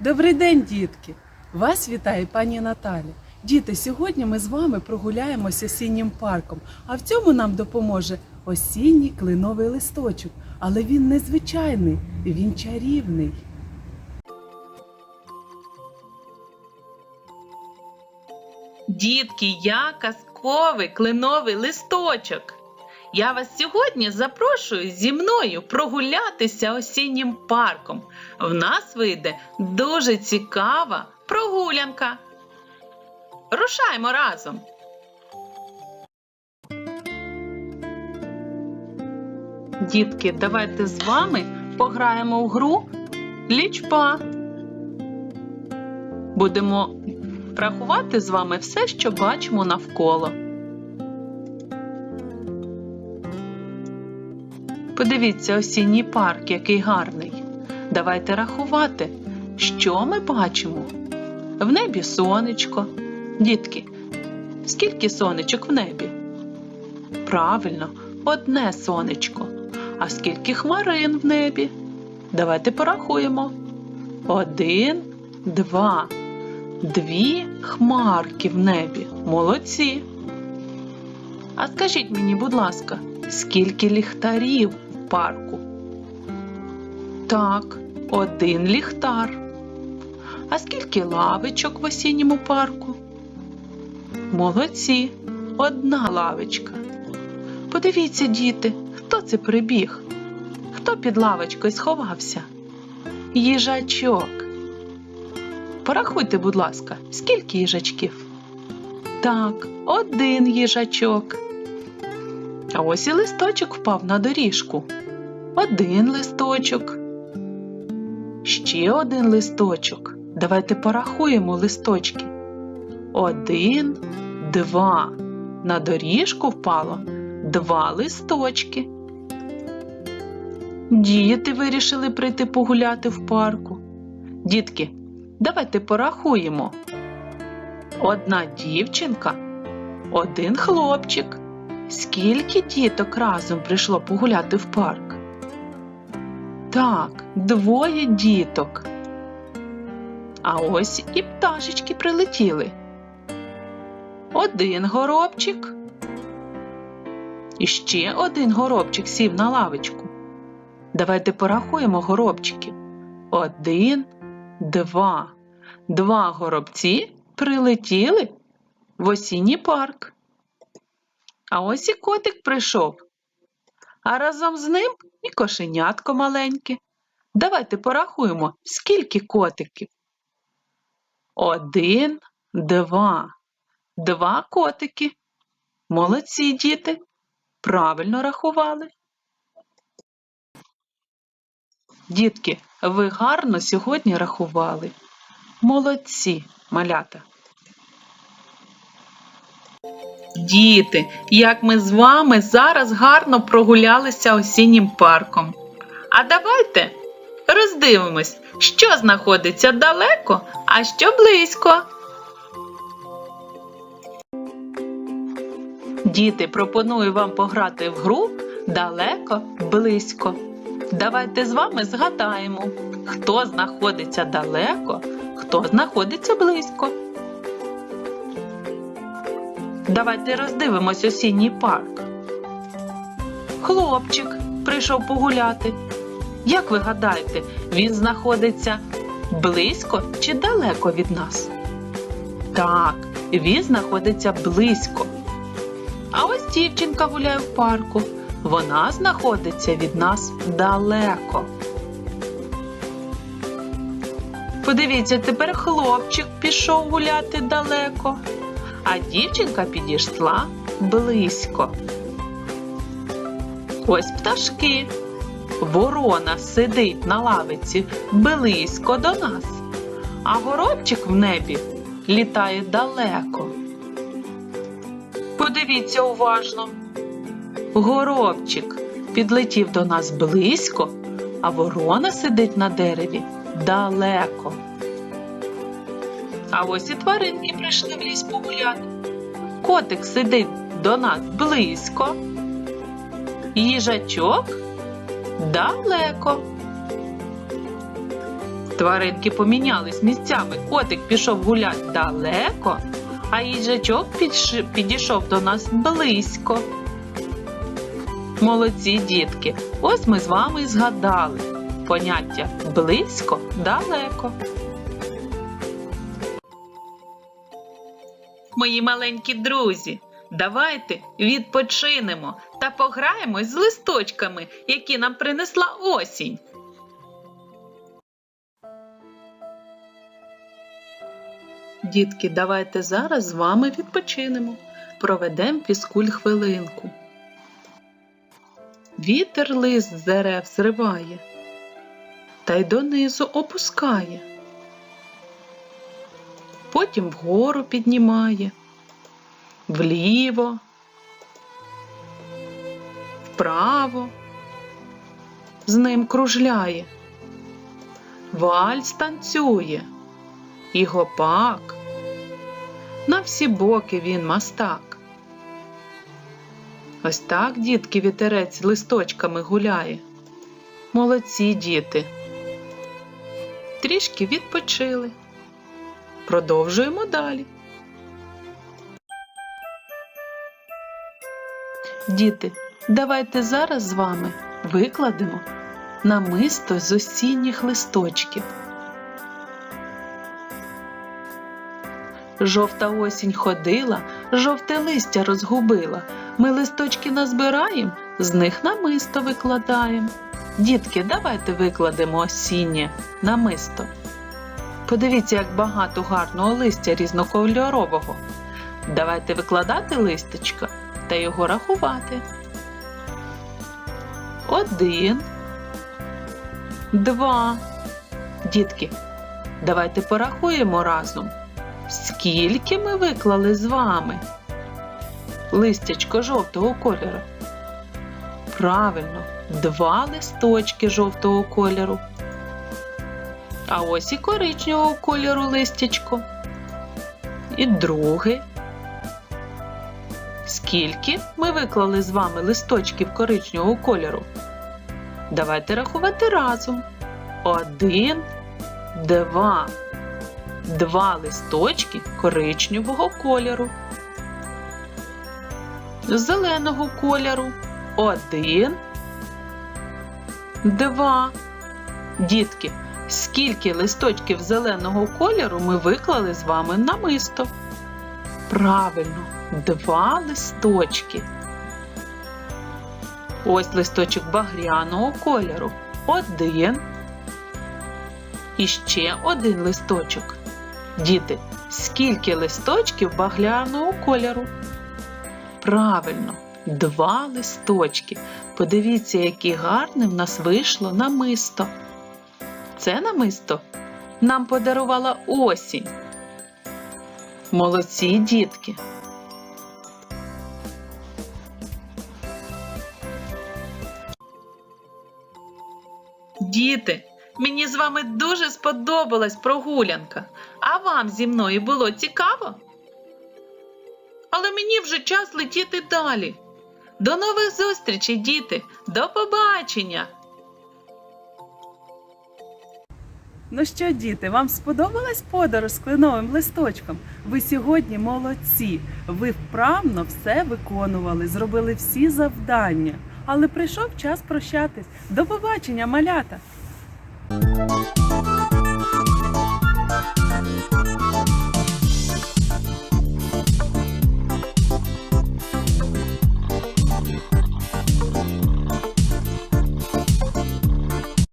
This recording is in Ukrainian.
Добрий день, дітки! Вас вітає пані Наталя. Діти, сьогодні ми з вами прогуляємося осіннім парком, а в цьому нам допоможе осінній клиновий листочок. Але він незвичайний, він чарівний. Дітки, я казковий кленовий листочок. Я вас сьогодні запрошую зі мною прогулятися осіннім парком. В нас вийде дуже цікава прогулянка. Рушаймо разом. Дітки, давайте з вами пограємо в гру лічба. Будемо рахувати з вами все, що бачимо навколо. Подивіться осінній парк, який гарний. Давайте рахувати, що ми бачимо. В небі сонечко. Дітки, скільки сонечок в небі? Правильно, одне сонечко. А скільки хмарин в небі? Давайте порахуємо. Один, два. Дві хмарки в небі. Молодці. А скажіть мені, будь ласка, скільки ліхтарів в парку? Так, один ліхтар. А скільки лавичок в осінньому парку? Молодці, одна лавочка. Подивіться, діти, хто це прибіг? Хто під лавочкою сховався? Їжачок. Порахуйте, будь ласка, скільки їжачків? Так, один їжачок. А ось і листочок впав на доріжку. Один листочок. Ще один листочок. Давайте порахуємо листочки. Один, два. На доріжку впало два листочки. Діти вирішили прийти погуляти в парку. Дітки, давайте порахуємо. Одна дівчинка, один хлопчик. Скільки діток разом прийшло погуляти в парк? Так, двоє діток. А ось і пташечки прилетіли. Один горобчик. І ще один горобчик сів на лавочку. Давайте порахуємо горобчиків. Один, два. Два горобці прилетіли в осінній парк. А ось і котик прийшов. А разом з ним і кошенятко маленьке. Давайте порахуємо, скільки котиків. Один, два. Два котики. Молодці діти. Правильно рахували. Дітки, ви гарно сьогодні рахували. Молодці, малята. Діти, як ми з вами зараз гарно прогулялися осіннім парком. А давайте роздивимось, що знаходиться далеко, а що близько. Діти, пропоную вам пограти в гру далеко близько. Давайте з вами згадаємо, хто знаходиться далеко, хто знаходиться близько. Давайте роздивимось осінній парк. Хлопчик прийшов погуляти. Як ви гадаєте, він знаходиться близько чи далеко від нас? Так, він знаходиться близько. А ось дівчинка гуляє в парку. Вона знаходиться від нас далеко. Подивіться, тепер хлопчик пішов гуляти далеко, а дівчинка підійшла близько. Ось пташки. Ворона сидить на лавиці близько до нас, а горобчик в небі літає далеко. Подивіться уважно. Горобчик підлетів до нас близько, а ворона сидить на дереві далеко. А ось і тваринки прийшли в ліс погуляти. Котик сидить до нас близько. Їжачок далеко. Тваринки помінялись місцями. Котик пішов гуляти далеко, а їжачок підійшов до нас близько. Молодці дітки, ось ми з вами і згадали поняття близько далеко. Мої маленькі друзі, давайте відпочинемо та пограємось з листочками, які нам принесла осінь. Дітки, давайте зараз з вами відпочинемо. Проведемо фізкуль хвилинку. Вітер лист з дерев зриває, та й донизу опускає. Потім вгору піднімає, вліво, вправо, з ним кружляє, вальс танцює і гопак. На всі боки він мастак. Ось так, дітки, вітерець листочками гуляє. Молодці діти. Трішки відпочили. Продовжуємо далі. Діти, давайте зараз з вами викладемо намисто з осінніх листочків. Жовта осінь ходила, жовте листя розгубила. Ми листочки назбираєм, з них намисто викладаєм. Дітки, давайте викладемо осіннє намисто. Подивіться, як багато гарного листя різнокольорового. Давайте викладати листочка та його рахувати. Один. Два. Дітки, давайте порахуємо разом. Скільки ми виклали з вами? Листячко жовтого кольору. Правильно, два листочки жовтого кольору. А ось і коричневого кольору листячко. І друге. Скільки ми виклали з вами листочків коричневого кольору? Давайте рахувати разом. Один, два. Два листочки коричневого кольору. Зеленого кольору. Один. Два. Дітки, скільки листочків зеленого кольору ми виклали з вами на мисто? Правильно, два листочки. Ось листочок багряного кольору. Один. І ще один листочок. Діти, скільки листочків багряного кольору? Правильно, два листочки. Подивіться, яке гарне в нас вийшло намисто. Це намисто нам подарувала осінь. Молодці дітки. Діти, мені з вами дуже сподобалась прогулянка. А вам зі мною було цікаво? Але мені вже час летіти далі. До нових зустрічей, діти! До побачення! Ну що, діти, вам сподобалась подорож з кленовим листочком? Ви сьогодні молодці. Ви вправно все виконували, зробили всі завдання. Але прийшов час прощатись. До побачення, малята! Thank you.